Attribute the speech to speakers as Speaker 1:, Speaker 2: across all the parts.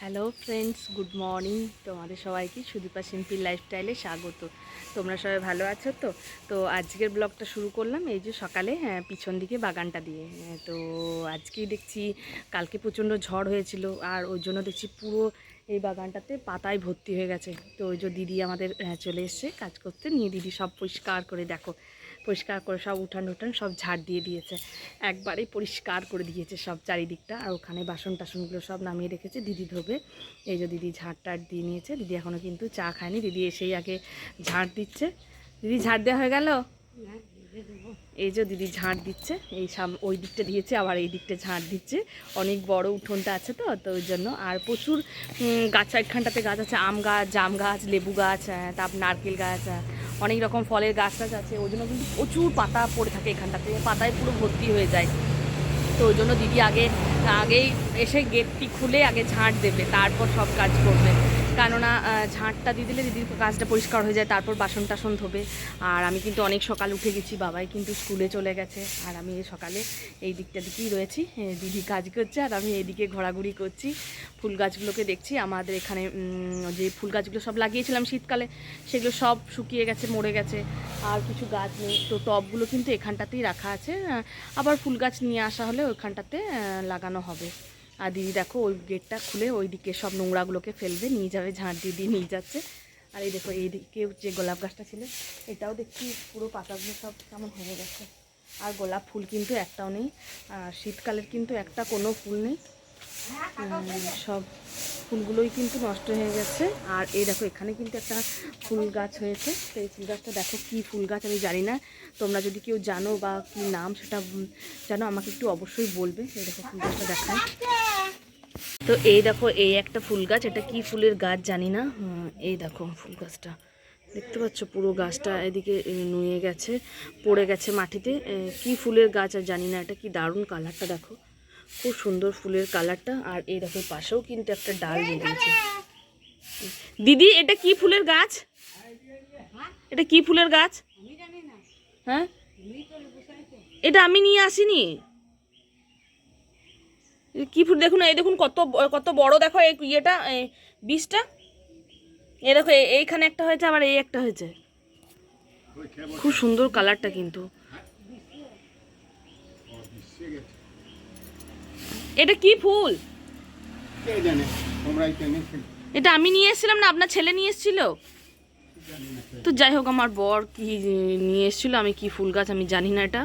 Speaker 1: Hello friends good morning তোমাদের সবাইকে Sudipa simple লাইফস্টাইলে স্বাগত। তোমরা সবাই ভালো আছো তো? তো আজকের ব্লগটা শুরু করলাম এই যে সকালে হ্যাঁ, পিছন দিকে বাগানটা দিয়ে। হ্যাঁ, তো আজকেই দেখছি কালকে প্রচণ্ড ঝড় হয়েছিল আর ওই জন্য দেখছি পুরো এই বাগানটাতে পাতায় ভর্তি হয়ে গেছে। তো ওই যে দিদি আমাদের হ্যাঁ, চলে এসছে কাজ করতে। নিয়ে দিদি সব পরিষ্কার করে দেখো। পরিষ্কার করে সব উঠান উঠান সব ঝাড় দিয়ে দিয়েছে। একবারে পরিষ্কার করে দিয়েছে সব চারিদিকটা। আর ওখানে বাসন টাসনগুলো সব নামিয়ে রেখেছে। দিদি ধোবে। এই যে দিদি ঝাড় টাড় দিয়ে নিয়েছে। দিদি এখনও কিন্তু চা খায়নি। দিদি এসেই আগে ঝাড় দিচ্ছে। দিদি ঝাড় দেওয়া হয়ে গেল? এই যে দিদি ঝাঁট দিচ্ছে। এই সাম ওই দিকটা দিয়েছে, আবার এই দিকটা ঝাঁট দিচ্ছে। অনেক বড় উঠোনটা আছে তো তো ওই জন্য। আর প্রচুর গাছ একখানটাতে গাছ আছে। আম গাছ, জাম গাছ, লেবু গাছ তারপর নারকেল গাছ অনেক রকম ফলের গাছ টাছ আছে, ওই জন্য কিন্তু প্রচুর পাতা পড়ে থাকে এখানটাতে, পাতায় পুরো ভর্তি হয়ে যায়। তো ওই জন্য দিদি আগে, আগেই এসে গেটটি খুলে আগে ঝাঁট দেবে, তারপর সব কাজ করবে। কেননা ঝাঁটটা দিয়ে দিলে দিদির কাজটা পরিষ্কার হয়ে যায়, তারপর বাসন টাসন ধোবে। আর আমি কিন্তু অনেক সকাল উঠে গেছি, বাবাই কিন্তু স্কুলে চলে গেছে। আর আমি সকালে এই দিকটা দিকেই রয়েছি। দিদি কাজ করছে, আর আমি এদিকে ঘোরাঘুরি করছি। ফুল গাছগুলোকে দেখছি, আমাদের এখানে যে ফুল গাছগুলো সব লাগিয়েছিলাম শীতকালে, সেগুলো সব শুকিয়ে গেছে, মরে গেছে। আর কিছু গাছ নেই, তো টবগুলো কিন্তু এখানটাতেই রাখা আছে। আবার ফুল গাছ নিয়ে আসা হলে ওইখানটাতে লাগানো হবে। আর দিদি দেখো ওই গেটটা খুলে ওই দিকে সব নোংরাগুলোকে ফেলবে, নিয়ে যাবে, ঝাঁট দিদি নিয়ে যাচ্ছে। আর এই দেখো এইদিকে যে গোলাপ গাছটা ছিল, এটাও দেখছি পুরো পাতাগুলো সব কেমন হয়ে গেছে। আর গোলাপ ফুল কিন্তু একটাও নেই, আর শীতকালের কিন্তু একটা কোনো ফুল নেই। সব ফুলগুলোই কিন্তু নষ্ট হয়ে গেছে। আর এই দেখো, এখানে কিন্তু একটা ফুল গাছ হয়েছে। তো এই ফুল গাছটা দেখো কি ফুল গাছ, আমি জানি না। তোমরা যদি কেউ জানো বা কি নাম সেটা জানো, আমাকে একটু অবশ্যই বলবে। এই দেখো, ফুল গাছটা দেখায় তো এই দেখো, এই একটা ফুল গাছ, এটা কি ফুলের গাছ জানি না। এই দেখো ফুল গাছটা। দেখতে পাচ্ছ, পুরো গাছটা এদিকে নুয়ে গেছে, পড়ে গেছে মাটিতে। কি ফুলের গাছ আর জানি না, এটা কি দারুণ কালারটা দেখো। খুব সুন্দর ফুলের কালারটা। আর এই দেখো পাশেও কিন্তু একটা ডাল বেরিয়েছে দিদি, এটা কি ফুলের গাছ? এটা কি ফুলের গাছ? হ্যাঁ? এটা আমি নিয়ে আসিনি। এ কি ফুল, দেখুন, এই দেখুন কত কত বড় দেখো এই ইয়েটা বীজটা। এই দেখো এই- এইখানে একটা হয়েছে, আবার এই একটা হয়েছে। খুব সুন্দর কালারটা কিন্তু। এটা কি ফুল? এটা আমি নিয়ে এসেছিলাম না? আপনার ছেলে নিয়ে এসেছিল? তো যাই হোক আমার বর কি নিয়ে এসেছিল? আমি কি ফুল গাছ আমি জানি না এটা।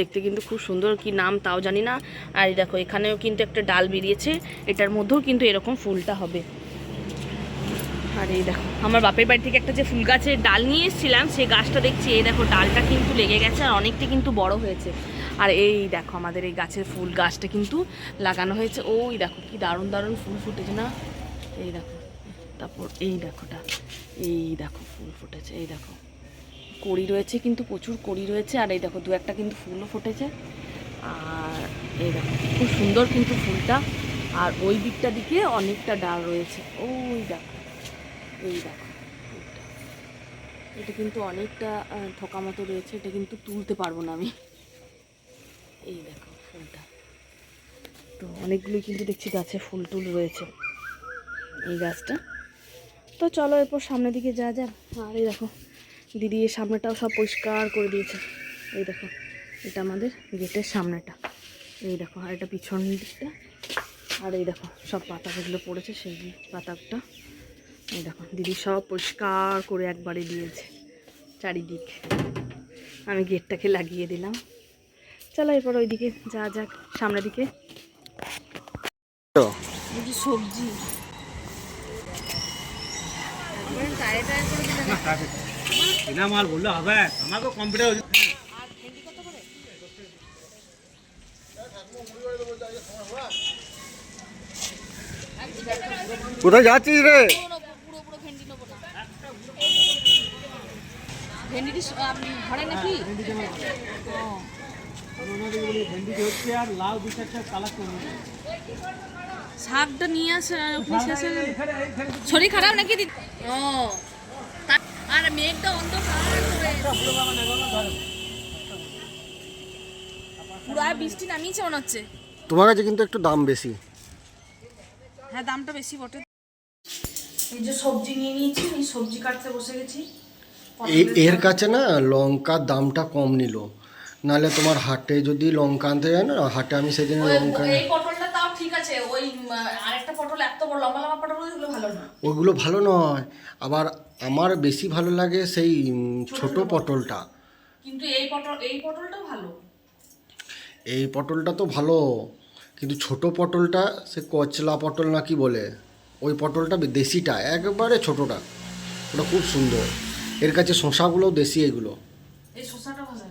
Speaker 1: দেখতে কিন্তু খুব সুন্দর। কি নাম তাও জানি না। আর এই দেখো এখানেও কিন্তু একটা ডাল বেরিয়েছে। এটার মধ্যেও কিন্তু এরকম ফুলটা হবে। আর এই দেখো আমার বাপের বাড়ি থেকে একটা যে ফুল গাছের ডাল নিয়ে এসেছিলাম সেই গাছটা দেখছি। এই দেখো ডালটা কিন্তু লেগে গেছে আর অনেকটা কিন্তু বড় হয়েছে। আর এই দেখো আমাদের এই গাছের ফুল গাছটা কিন্তু লাগানো হয়েছে। ওই দেখো কি দারুণ দারুণ ফুল ফুটেছে না? এই দেখো, তারপর এই দেখোটা, এই দেখো ফুল ফুটেছে, এই দেখো। কড়ি রয়েছে কিন্তু প্রচুর কড়ি রয়েছে, আর এই দেখো দু একটা কিন্তু ফুলও ফুটেছে। আর এই দেখো খুব সুন্দর কিন্তু ফুলটা, আর ওই দিকটা দিকে অনেকটা ডাল রয়েছে। ওই দেখো, এই দেখো এটা কিন্তু অনেকটা থোকা মতো রয়েছে, এটা কিন্তু তুলতে পারব না আমি। এই দেখো ফুলটা। তো অনেকগুলোই কিন্তু দেখছি গাছে ফুল টুল রয়েছে এই গাছটা। তো চলো এরপর সামনের দিকে যা যা আর এই দেখো, দিদি এই সামনেটাও সব পরিষ্কার করে দিয়েছে। এই দেখো, এটা আমাদের গেটের সামনেটা। এই দেখো, আর এটা পিছন দিকটা। আর এই দেখো, সব পাতা যেগুলো পড়েছে সেই পাতাটা। এই দেখো, দিদি সব পরিষ্কার করে একবারে দিয়েছে চারিদিক। আমি গেটটাকে লাগিয়ে দিলাম। চলো এরপর ওইদিকে যা যাক সামনের দিকে। সবজি।
Speaker 2: বিনা মাল বললে হবে আমাকে কম্পিউটার
Speaker 3: কোথায় যাচ্ছিস রে
Speaker 1: ভেন্ডিটি ঘরে নাকি শাকটা নিয়ে আসে শরীর খারাপ নাকি ও। আর মেঘটা অন্ধকার করে পুরো বৃষ্টি নামিয়েছে মনে হচ্ছে।
Speaker 3: তোমার কাছে কিন্তু একটু দাম বেশি।
Speaker 1: হ্যাঁ দামটা বেশি বটে। এই যে সবজি নিয়ে নিয়েছি এই সবজি কাটতে বসে গেছি।
Speaker 3: এর কাছে না লঙ্কার দামটা কম নিল। নাহলে তোমার হাটে যদি লঙ্কা আনতে যায় না হাটে আমি সেদিন লঙ্কা
Speaker 1: এই পটলটা তাও ঠিক আছে ওই আরেকটা পটল এত বড় লম্বা লম্বা পটল ওগুলো ভালো না
Speaker 3: ওগুলো ভালো নয়। আবার আমার বেশি ভালো লাগে সেই ছোট পটলটা।
Speaker 1: কিন্তু এই পটল এই পটলটা ভালো।
Speaker 3: এই পটলটা তো ভালো কিন্তু ছোট পটলটা সে কচলা পটল না কি বলে? ওই পটলটা দেশিটা একবারে ছোটটা। ওটা খুব সুন্দর। এর কাছে শশাগুলোও দেশি এগুলো।
Speaker 1: এই শসাটা ভালো।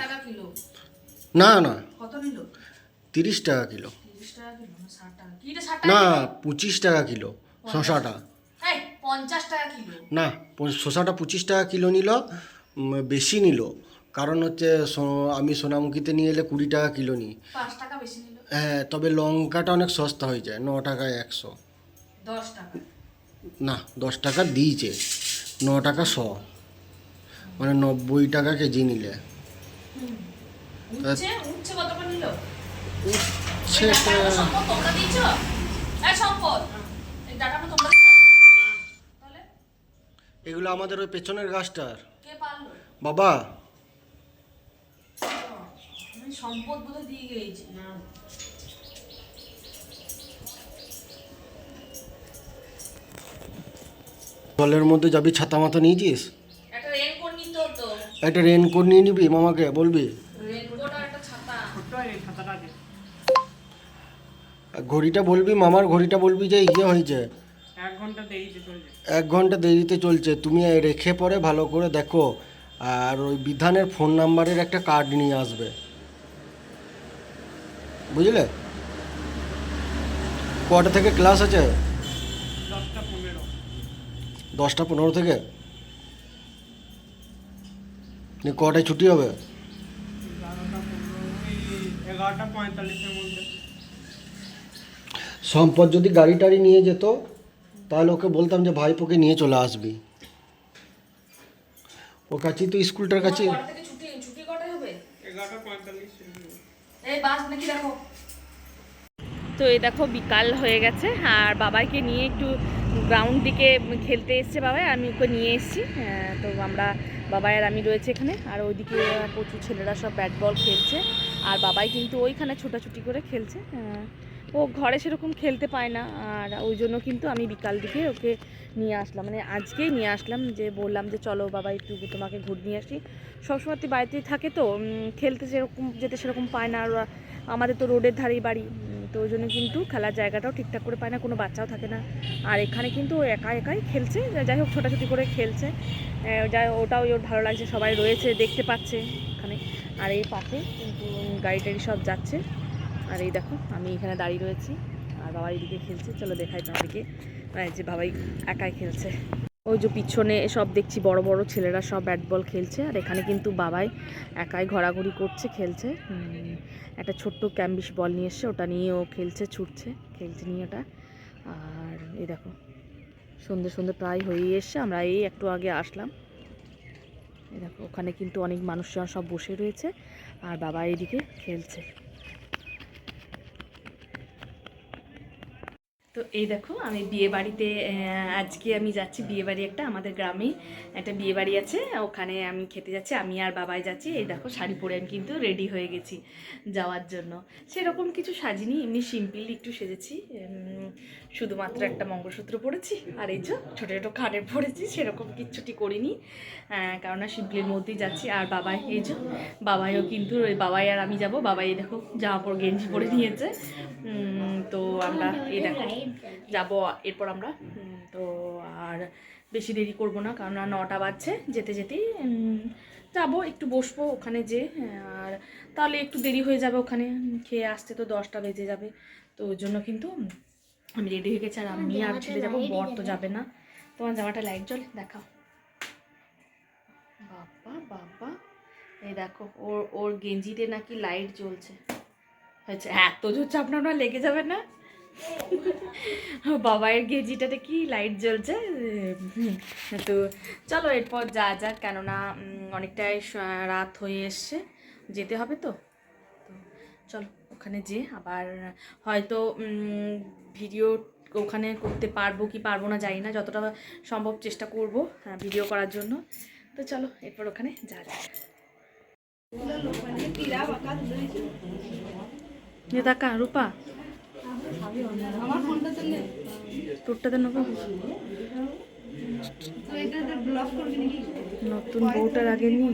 Speaker 1: টাকা কিলো।
Speaker 3: না না।
Speaker 1: কত নিল
Speaker 3: তিরিশ টাকা কিলো।
Speaker 1: কিলো না
Speaker 3: পঁচিশ টাকা কিলো শশাটা না শশাটা পঁচিশ টাকা কিলো নিল বেশি নিল। কারণ হচ্ছে আমি সোনামুখীতে নিয়ে এলে কুড়ি টাকা কিলো নিই। হ্যাঁ তবে লঙ্কাটা অনেক সস্তা হয়ে যায় ন টাকায় একশো। না দশ টাকা দিয়েছে ন টাকা শ। মানে নব্বই টাকা কেজি নিলে।
Speaker 1: উচ্ছে উচ্ছে কত করে নিল
Speaker 3: সেটা
Speaker 1: তোমরা দিয়েছ? এই সম্পদ। এই ডাটাটা তোমরা তাহলে?
Speaker 3: এগুলো আমাদের ওই পেছনের গাছটার।
Speaker 1: কে পারল?
Speaker 3: বাবা।
Speaker 1: সম্পদ দিয়ে গিয়েছি। না।
Speaker 3: জলের মধ্যে যাবি ছাতা মাথা নিয়েছিস
Speaker 1: একটা রেনকোট নিতে হতো
Speaker 3: একটা রেনকোট নিয়ে নিবি মামাকে বলবি? ঘড়িটা বলবি মামার ঘড়িটা বলবি যে ইয়ে হয়েছে?
Speaker 2: এক ঘণ্টা দেরিতে চলছে
Speaker 3: এক ঘণ্টা দেরিতে চলছে তুমি রেখে পরে ভালো করে দেখো। আর ওই বিধানের ফোন নাম্বারের একটা কার্ড নিয়ে আসবে। বুঝলে? কটা থেকে ক্লাস আছে?
Speaker 2: দশটা পনেরো
Speaker 3: থেকে? কটায় ছুটি হবে? সম্পদ যদি গাড়ি টাড়ি নিয়ে যেত তাহলে ওকে বলতাম যে ভাইপোকে নিয়ে চলে আসবি। ও কাছেই তো স্কুলটার কাছে।
Speaker 1: কটা থেকে ছুটি? ছুটি কটায় হবে?
Speaker 2: এগারোটা পঁয়তাল্লিশ
Speaker 1: এই বাস নাকি দেখো। তো এই দেখো বিকাল হয়ে গেছে আর বাবাইকে নিয়ে একটু গ্রাউন্ড দিকে খেলতে এসছে বাবাই আমি ওকে নিয়ে এসেছি। তো আমরা বাবাই আর আমি রয়েছে এখানে, আর ওইদিকে প্রচুর ছেলেরা সব ব্যাট বল খেলছে, আর বাবাই কিন্তু ওইখানে ছোটাছুটি করে খেলছে ও ঘরে সেরকম খেলতে পায় না, আর ওই জন্য কিন্তু আমি বিকাল দিকে ওকে নিয়ে আসলাম মানে আজকেই নিয়ে আসলাম, যে বললাম যে চলো বাবা একটু তোমাকে ঘুর নিয়ে আসি, সবসময় তো বাড়িতেই থাকে তো খেলতে সেরকম যেতে সেরকম পায় না, আর আমাদের তো রোডের ধারেই বাড়ি তো ওই জন্য কিন্তু খেলার জায়গাটাও ঠিকঠাক করে পায় না, কোনো বাচ্চাও থাকে না। আর এখানে কিন্তু ও একা একাই খেলছে যাই হোক ছোটাছুটি করে খেলছে। যাই ওটাও ওর ভালো লাগছে, সবাই রয়েছে, দেখতে পাচ্ছে এখানে। আর এই পাশে কিন্তু গাড়ি টাড়ি সব যাচ্ছে। আর এই দেখো, আমি এখানে দাঁড়িয়ে রয়েছি, আর বাবা এইদিকে খেলছে। চলো দেখাই তোমাদেরকে। যে বাবাই একাই খেলছে। ওই যে পিছনে সব দেখছি বড় বড় ছেলেরা সব ব্যাট বল খেলছে, আর এখানে কিন্তু বাবাই একাই ঘোরাঘুরি করছে, খেলছে। একটা ছোট্ট ক্যাম্বিস বল নিয়ে এসছে, ওটা নিয়ে ও খেলছে, ছুটছে, খেলছে নিয়ে ওটা। আর এই দেখো, সন্ধ্যে সন্ধ্যে প্রায় হয়েই এসছে, আমরা এই একটু আগে আসলাম। এই দেখো, ওখানে কিন্তু অনেক মানুষজন সব বসে রয়েছে, আর বাবা এইদিকে খেলছে। তো এই দেখো, আমি বিয়ে বাড়িতে আজকে আমি যাচ্ছি বিয়ে বাড়ি একটা আমাদের গ্রামে একটা বিয়ে বাড়ি আছে, ওখানে আমি খেতে যাচ্ছি, আমি আর বাবাই যাচ্ছি। এই দেখো, শাড়ি পরে আমি কিন্তু রেডি হয়ে গেছি যাওয়ার জন্য। সেরকম কিছু সাজিনি, এমনি সিম্পল একটু সেজেছি। শুধুমাত্র একটা মঙ্গলসূত্র পরেছি আর এই যে ছোটো ছোটো খাটে পরেছি সেরকম কিচ্ছুটি করিনি। কারণ সিম্পলের মধ্যেই যাচ্ছি, আর বাবাই, এই যে বাবাইও কিন্তু, ওই বাবাই আর আমি যাব। বাবাই দেখো, জামা পর গেঞ্জি পরে নিয়েছে। তো আমরা, এই দেখো। যাব এরপর আমরা। তো আর বেশি দেরি করব না কারণ নটা বাজছে যেতে যেতেই যাব একটু বসবো ওখানে যে আর তাহলে একটু দেরি হয়ে যাবে ওখানে খেয়ে আসতে তো দশটা বেজে যাবে তো ওই জন্য কিন্তু আমি রেডি হয়ে গেছি আর আমি আর ছেলে যাব বর তো যাবে না। তোমার জামাটা লাইট জ্বলে দেখাও। বাবা বাবা এই দেখো ওর ওর গেঞ্জিতে নাকি লাইট জ্বলছে। আচ্ছা এত জোর চাপ আপনার লেগে যাবে না? বাবাইয়ের গেঞ্জিটাতে কি লাইট জ্বলছে? তো চলো এরপর যা যাক কেননা অনেকটাই রাত হয়ে এসছে যেতে হবে তো। চলো ওখানে যে আবার হয়তো ভিডিও ওখানে করতে পারব কি পারব না জানি না যতটা সম্ভব চেষ্টা করব ভিডিও করার জন্য। তো চলো এরপর ওখানে যা যাক। দেখা রূপা। তোরটাতে নেব? নতুন বউটার আগে নিয়ে।